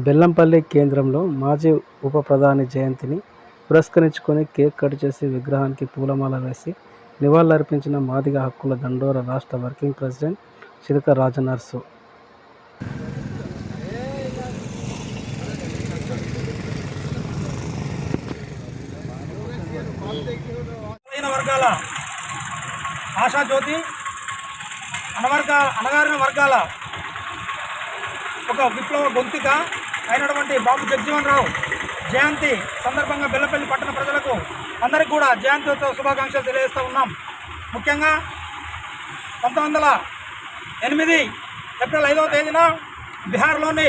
బెల్లంపల్లి కేంద్రంలో మాజీ ఉప ప్రధాని జయంతిని పురస్కరించుకొని కేక్ కట్ చేసి విగ్రహానికి పూలమాల వేసి నివాళులర్పించిన మాదిగ హక్కుల దండోర రాష్ట్ర వర్కింగ్ ప్రెసిడెంట్ చిలక రాజనర్సు. వర్గాల ఆశాజ్యోతి అనవర్గ అనగారిన వర్గాల ఒక విప్లవ గొంతుగా అయినటువంటి బాబు జగ్జీవన్ రావు జయంతి సందర్భంగా బెల్లపల్లి పట్టణ ప్రజలకు అందరికీ కూడా జయంత్యోత్సవ శుభాకాంక్షలు తెలియజేస్తూ ఉన్నాం. ముఖ్యంగా పంతొమ్మిది వందల ఎనిమిది ఏప్రిల్ ఐదవ తేదీన బీహార్లోని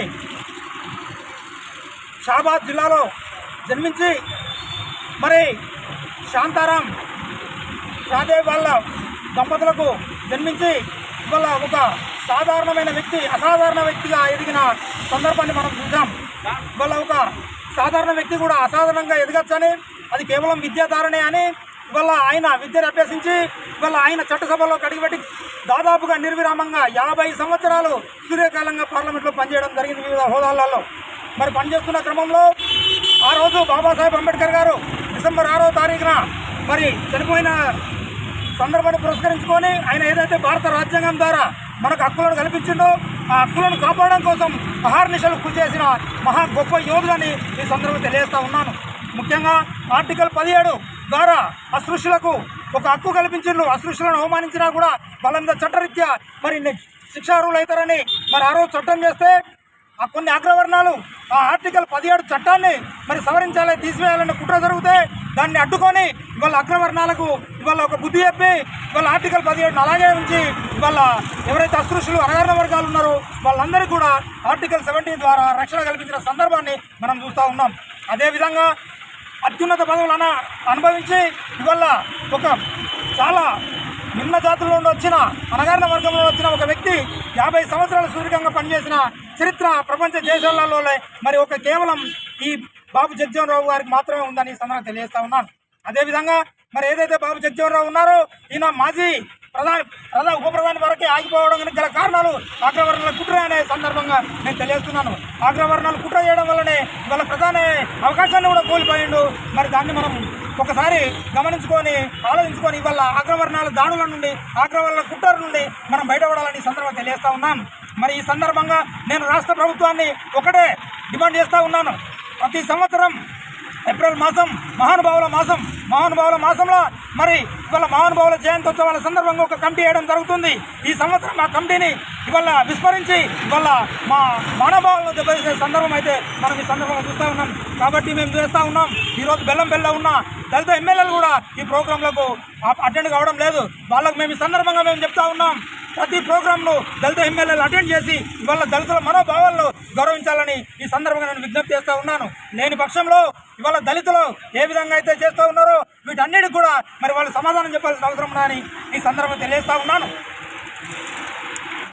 షాబాద్ జిల్లాలో జన్మించి మరి శాంతారాం షాదేవ్ వాళ్ళ దంపతులకు జన్మించి ఇవాళ ఒక సాధారణమైన వ్యక్తి అసాధారణ వ్యక్తిగా ఎదిగిన సందర్భాన్ని మనం చూసాం ఇవాళ ఒక సాధారణ వ్యక్తి కూడా అసాధారణంగా ఎదగచ్చని అది కేవలం విద్యాధారణే అని ఇవాళ ఆయన విద్యను అభ్యసించి ఇవాళ ఆయన చట్టసభలో కడిగిపెట్టి దాదాపుగా నిర్విరామంగా యాభై సంవత్సరాలు సూర్యకాలంగా పార్లమెంట్లో పనిచేయడం జరిగింది వివిధ హోదాలలో. మరి పనిచేస్తున్న క్రమంలో ఆ రోజు బాబాసాహెబ్ అంబేద్కర్ గారు డిసెంబర్ ఆరో తారీఖున మరి చనిపోయిన సందర్భాన్ని పురస్కరించుకొని ఆయన ఏదైతే భారత రాజ్యాంగం ద్వారా మనకు హక్కులను కల్పించిండు. ఆ హక్కులను కాపాడడం కోసం అహార్నిశలు కృషి చేసిన మహా గొప్ప యోధులని ఈ సందర్భంగా తెలియజేస్తా ఉన్నాను. ముఖ్యంగా ఆర్టికల్ పదిహేడు ద్వారా అసృష్యులకు ఒక హక్కు కల్పించిండ్రు అసృష్యులను అవమానించినా కూడా వాళ్ళ మీద చట్టరీత్యా మరి శిక్షార్హులు అవుతారని మరి ఆ రోజు చట్టం చేస్తే ఆ కొన్ని అగ్రవర్ణాలు ఆ ఆర్టికల్ పదిహేడు చట్టాన్ని మరి సవరించాలి తీసివేయాలని కుట్ర జరిగితే దాన్ని అడ్డుకొని ఇవాళ అగ్రవర్ణాలకు ఇవాళ ఒక బుద్ధి చెప్పి ఇవాళ ఆర్టికల్ పదిహేడును అలాగే ఉంచి ఇవాళ ఎవరైతే అస్పృశ్యులు అణగారిన వర్గాలు ఉన్నారో వాళ్ళందరికీ కూడా ఆర్టికల్ సెవెంటీన్ ద్వారా రక్షణ కల్పించిన సందర్భాన్ని మనం చూస్తూ ఉన్నాం. అదేవిధంగా అత్యున్నత పదవులను అనుభవించి ఇవాళ ఒక చాలా నిమ్న జాతుల్లో నుండి వచ్చిన అనగారిన వర్గంలో వచ్చిన ఒక వ్యక్తి యాభై సంవత్సరాల సుదీర్ఘంగా పనిచేసిన చరిత్ర ప్రపంచ దేశాలలో మరి ఒక కేవలం ఈ బాబు జగ్జీవన్ రావు గారికి మాత్రమే ఉందని ఈ సందర్భంగా తెలియజేస్తా ఉన్నాను. అదేవిధంగా మరి ఏదైతే బాబు జగ్జీవన్ రావు ఉన్నారో ఈయన మాజీ ప్రధాని ప్రధాన ఉప ప్రధాని వరకే ఆగిపోవడానికి గల కారణాలు ఆగ్రవర్ణాల కుట్ర అనే సందర్భంగా నేను తెలియజేస్తున్నాను. అగ్రవర్ణాలు కుట్ర చేయడం వల్లనే ఇవాళ ప్రధాన అవకాశాన్ని కూడా కోల్పోయిండు. మరి దాన్ని మనం ఒకసారి గమనించుకొని ఆలోచించుకొని ఇవాళ అగ్రవర్ణాల దాడుల నుండి అగ్రవర్ణాల కుట్ర నుండి మనం బయటపడాలని ఈ సందర్భంగా తెలియజేస్తా ఉన్నాను. మరి ఈ సందర్భంగా నేను రాష్ట్ర ప్రభుత్వాన్ని ఒకటే డిమాండ్ చేస్తూ ఉన్నాను. ప్రతి సంవత్సరం ఏప్రిల్ మాసం మహానుభావుల మాసం మహానుభావుల మాసంలో మరి ఇవాళ మహానుభావుల జయంతోత్సవాల సందర్భంగా ఒక కమిటీ వేయడం జరుగుతుంది. ఈ సంవత్సరం ఆ కమిటీని ఇవాళ విస్మరించి ఇవాళ మా మానవాళ్ళను దెబ్బతీసే సందర్భం అయితే మనం ఈ సందర్భంగా చూస్తూ ఉన్నాం. కాబట్టి మేము చేస్తూ ఉన్నాం. ఈరోజు బెల్లం బెల్ల ఉన్న దళిత ఎమ్మెల్యేలు కూడా ఈ ప్రోగ్రాంలకు అటెండ్ కావడం లేదు. వాళ్ళకు మేము ఈ సందర్భంగా మేము చెప్తా ఉన్నాం. ప్రతి ప్రోగ్రాంను దళిత ఎమ్మెల్యేలు అటెండ్ చేసి ఇవాళ దళితుల మనోభావాలను గౌరవించాలని ఈ సందర్భంగా నేను విజ్ఞప్తి చేస్తూ ఉన్నాను. లేని పక్షంలో ఇవాళ దళితులు ఏ విధంగా అయితే చేస్తూ ఉన్నారో వీటన్నిటికి కూడా మరి వాళ్ళు సమాధానం చెప్పాల్సిన అవసరం ఉందని ఈ సందర్భంగా తెలియజేస్తా ఉన్నాను.